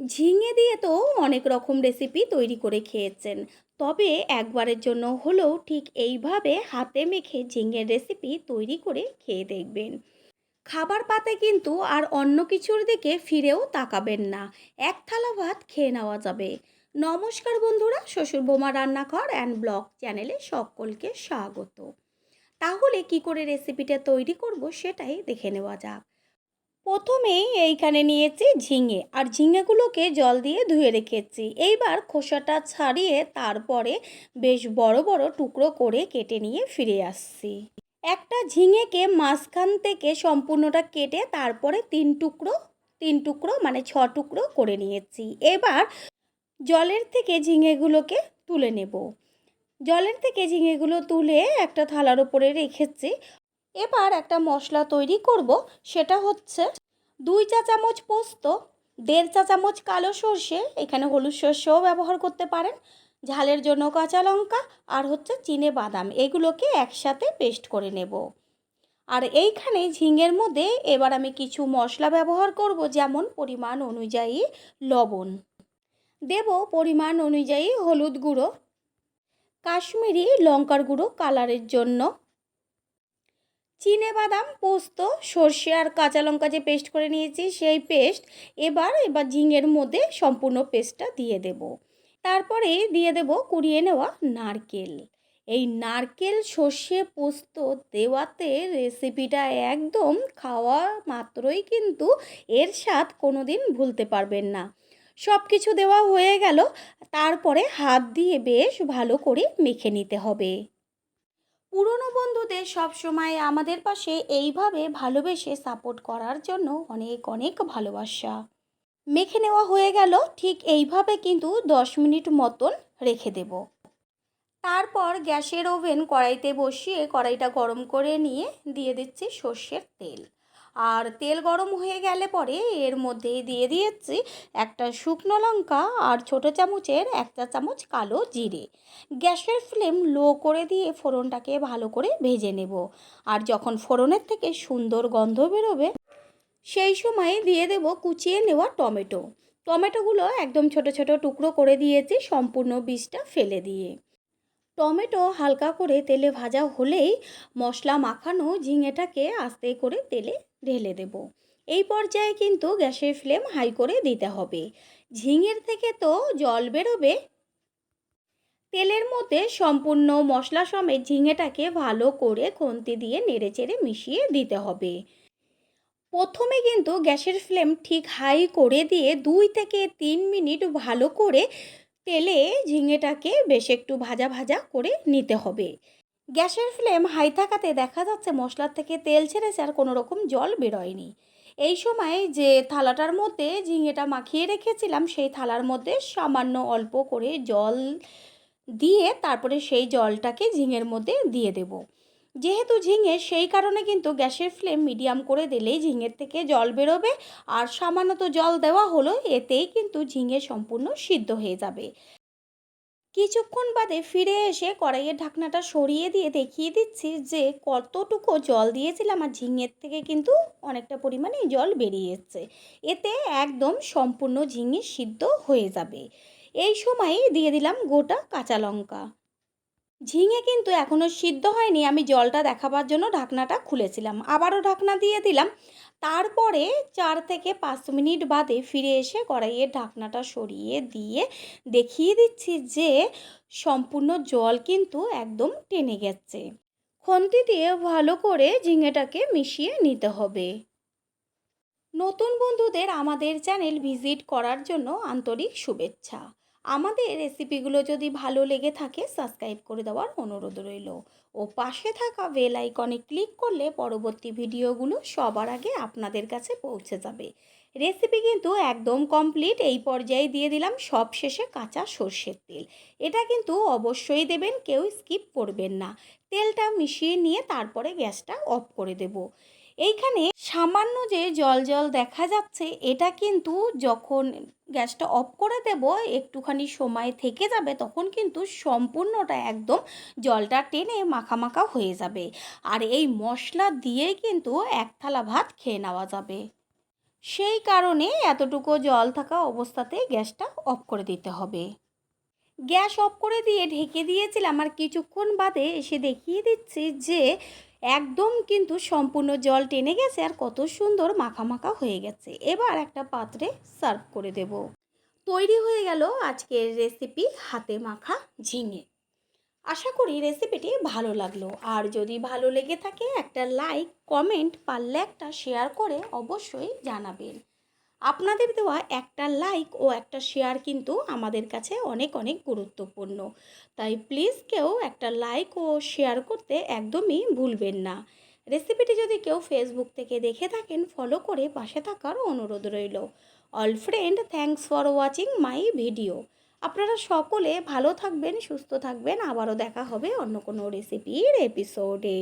ঝিঙে দিয়ে তো অনেক রকম রেসিপি তৈরি করে খেয়েছেন। তবে একবারের জন্য হলেও ঠিক এইভাবে হাতে মেখে ঝিঙের রেসিপি তৈরি করে খেয়ে দেখবেন। খাবার পাতে কিন্তু আর অন্য কিছুর দিকে ফিরেও তাকাবেন না। এক থালা ভাত খেয়ে নেওয়া যাবে। নমস্কার বন্ধুরা, শ্বশুর বোমা রান্নাঘর অ্যান্ড ব্লগ চ্যানেলে সকলকে স্বাগত। তাহলে কি করে রেসিপিটা তৈরি করব সেটাই দেখে নেওয়া যাক। প্রথমেই এইখানে নিয়েছি ঝিঙে আর ঝিঙেগুলোকে জল দিয়ে ধুয়ে রেখেছি। এইবার খোসাটা ছাড়িয়ে তারপরে বেশ বড় বড় টুকরো করে কেটে নিয়ে ফিরে আসছি। একটা ঝিঙেকে মাঝখান থেকে সম্পূর্ণটা কেটে তারপরে তিন টুকরো তিন টুকরো মানে ছ টুকরো করে নিয়েছি। এবার জলের থেকে ঝিঙেগুলোকে তুলে নেব। জলের থেকে ঝিঙেগুলো তুলে একটা থালার ওপরে রেখেছি। এবার একটা মশলা তৈরি করব, সেটা হচ্ছে দুই চা চামচ পোস্ত, দেড় চা চামচ কালো সর্ষে, এখানে হলুদ সর্ষেও ব্যবহার করতে পারেন, ঝালের জন্য কাঁচা লঙ্কা আর হচ্ছে চিনে বাদাম, এগুলোকে একসাথে পেস্ট করে নেব। আর এইখানে ঝিঙের মধ্যে এবার আমি কিছু মশলা ব্যবহার করব, যেমন পরিমাণ অনুযায়ী লবণ। দেব পরিমাণ অনুযায়ী হলুদ গুঁড়ো, কাশ্মীরি লঙ্কার গুঁড়ো কালারের জন্য। চিনে বাদাম, পোস্ত, সর্ষে আর কাঁচা লঙ্কা যে পেস্ট করে নিয়েছি, সেই পেস্ট এবার এবার ঝিঙের মধ্যে সম্পূর্ণ পেস্টটা দিয়ে দেব। তারপরে দিয়ে দেব কুড়িয়ে নেওয়া নারকেল। এই নারকেল, সর্ষে, পোস্ত দেওয়াতে রেসিপিটা একদম খাওয়া মাত্রই কিন্তু এর স্বাদ কোনো দিন ভুলতে পারবেন না। সব কিছু দেওয়া হয়ে গেল, তারপরে হাত দিয়ে বেশ ভালো করে মেখে নিতে হবে। পুরনো বন্ধুদের সবসময় আমাদের পাশে এইভাবে ভালোবেসে সাপোর্ট করার জন্য অনেক অনেক ভালোবাসা। মেখে নেওয়া হয়ে গেল, ঠিক এইভাবে কিন্তু দশ মিনিট মতন রেখে দেব। তারপর গ্যাসের ওভেন কড়াইতে বসিয়ে কড়াইটা গরম করে নিয়ে দিয়ে দিচ্ছি সর্ষের তেল। আর তেল গরম হয়ে গেলে পরে এর মধ্যে দিয়ে দিয়েছি একটা শুকনো লঙ্কা আর ছোটো চামচের একটা চামচ কালো জিরে। গ্যাসের ফ্লেম লো করে দিয়ে ফোড়নটাকে ভালো করে ভেজে নেব। আর যখন ফোড়নের থেকে সুন্দর গন্ধ বেরোবে, সেই সময় দিয়ে দেব কুচিয়ে নেওয়া টমেটো। টমেটোগুলো একদম ছোট ছোট টুকরো করে দিয়েছি, সম্পূর্ণ বীজটা ফেলে দিয়ে। টমেটো হালকা করে তেলে ভাজা হলেই মশলা মাখানো ঝিঙেটাকে আস্তে করে তেলে ঢেলে দেব। এই পর্যায়ে কিন্তু গ্যাসের ফ্লেম হাই করে দিতে হবে। ঝিঙের থেকে তো জল বেরোবে। তেলের মধ্যে সম্পূর্ণ মশলা সমেত ঝিঙেটাকে ভালো করে খুন্তি দিয়ে নেড়েচেড়ে মিশিয়ে দিতে হবে। প্রথমে কিন্তু গ্যাসের ফ্লেম ঠিক হাই করে দিয়ে দুই থেকে তিন মিনিট ভালো করে তেলে ঝিঙেটাকে বেশ একটু ভাজা ভাজা করে নিতে হবে। গ্যাসের ফ্লেম হাই থাকাতে দেখা যাচ্ছে মশলার থেকে তেল ছেড়েছে আর কোনো রকম জল বেরোয়নি। এই সময় যে থালাটার মধ্যে ঝিঙেটা মাখিয়ে রেখেছিলাম, সেই থালার মধ্যে সামান্য অল্প করে জল দিয়ে তারপরে সেই জলটাকে ঝিঙের মধ্যে দিয়ে দেব। যেহেতু ঝিঙে, সেই কারণে কিন্তু গ্যাসের ফ্লেম মিডিয়াম করে দিলেই ঝিঙের থেকে জল বেরোবে। আর সামান্য তো জল দেওয়া হলো এতেই কিন্তু ঝিঙে সম্পূর্ণ সিদ্ধ হয়ে যাবে। কিছুক্ষণ বাদে ফিরে এসে কড়াইয়ের ঢাকনাটা সরিয়ে দিয়ে দেখিয়ে দিচ্ছি যে, কতটুকু জল দিয়েছিলাম আর ঝিঙের থেকে কিন্তু অনেকটা পরিমাণে জল বেরিয়ে এসছে এতে একদম সম্পূর্ণ ঝিঙে সিদ্ধ হয়ে যাবে। এই সময় দিয়ে দিলাম গোটা কাঁচা লঙ্কা। ঝিঙে কিন্তু এখনও সিদ্ধ হয়নি। আমি জলটা দেখাবার জন্য ঢাকনাটা খুলেছিলাম। আবারও ঢাকনা দিয়ে দিলাম। তারপরে চার থেকে পাঁচ মিনিট বাদে ফিরে এসে কড়াইয়ের ঢাকনাটা সরিয়ে দিয়ে দেখিয়ে দিচ্ছি যে সম্পূর্ণ জল কিন্তু একদম টেনে গেছে। খন্তি দিয়ে ভালো করে ঝিঙেটাকে মিশিয়ে নিতে হবে। নতুন বন্ধুদের আমাদের চ্যানেল ভিজিট করার জন্য আন্তরিক শুভেচ্ছা। আমাদের রেসিপিগুলো যদি ভালো লেগে থাকে সাবস্ক্রাইব করে দেওয়ার অনুরোধ রইল। ও পাশে থাকা বেল আইকনে ক্লিক করলে পরবর্তী ভিডিওগুলো সবার আগে আপনাদের কাছে পৌঁছে যাবে। রেসিপি কিন্তু একদম কমপ্লিট এই পর্যায়ে দিয়ে দিলাম সব শেষে কাঁচা সর্ষের তেল। এটা কিন্তু অবশ্যই দেবেন, কেউ স্কিপ করবেন না। তেলটা মিশিয়ে নিয়ে তারপরে গ্যাসটা অফ করে দেব। এইখানে সামান্য যে জল জল দেখা যাচ্ছে, এটা কিন্তু যখন গ্যাসটা অফ করে দেব, একটুখানি সময় থেকে যাবে, তখন কিন্তু সম্পূর্ণটা একদম জলটা টেনে মাখা মাখা হয়ে যাবে। আর এই মশলা দিয়েই কিন্তু এক থালা ভাত খেয়ে নেওয়া যাবে। সেই কারণে এতটুকু জল থাকা অবস্থাতে গ্যাসটা অফ করে দিতে হবে। গ্যাস অফ করে দিয়ে ঢেকে দিয়েছিলাম, আর কিছুক্ষণ বাদে এসে দেখিয়ে দিচ্ছি যে একদম কিন্তু সম্পূর্ণ জল টেনে গেছে আর কত সুন্দর মাখা মাখা হয়ে গেছে। এবার একটা পাত্রে সার্ভ করে দেব। তৈরি হয়ে গেল আজকের রেসিপি হাতে মাখা ঝিঙে। আশা করি রেসিপিটি ভালো লাগল। আর যদি ভালো লেগে থাকে একটা লাইক, কমেন্ট পারলে একটা শেয়ার করে অবশ্যই জানাবেন। আপনাদের দেওয়া একটা লাইক ও একটা শেয়ার কিন্তু আমাদের কাছে অনেক অনেক গুরুত্বপূর্ণ। তাই প্লিজ কেউ একটা লাইক ও শেয়ার করতে একদমই ভুলবেন না। রেসিপিটি যদি কেউ ফেসবুক থেকে দেখে থাকেন ফলো করে পাশে থাকার অনুরোধ রইল। All friend thanks for watching my video আপনারা সকলে ভালো থাকবেন, সুস্থ থাকবেন। আবারও দেখা হবে অন্য কোনো রেসিপির এপিসোডে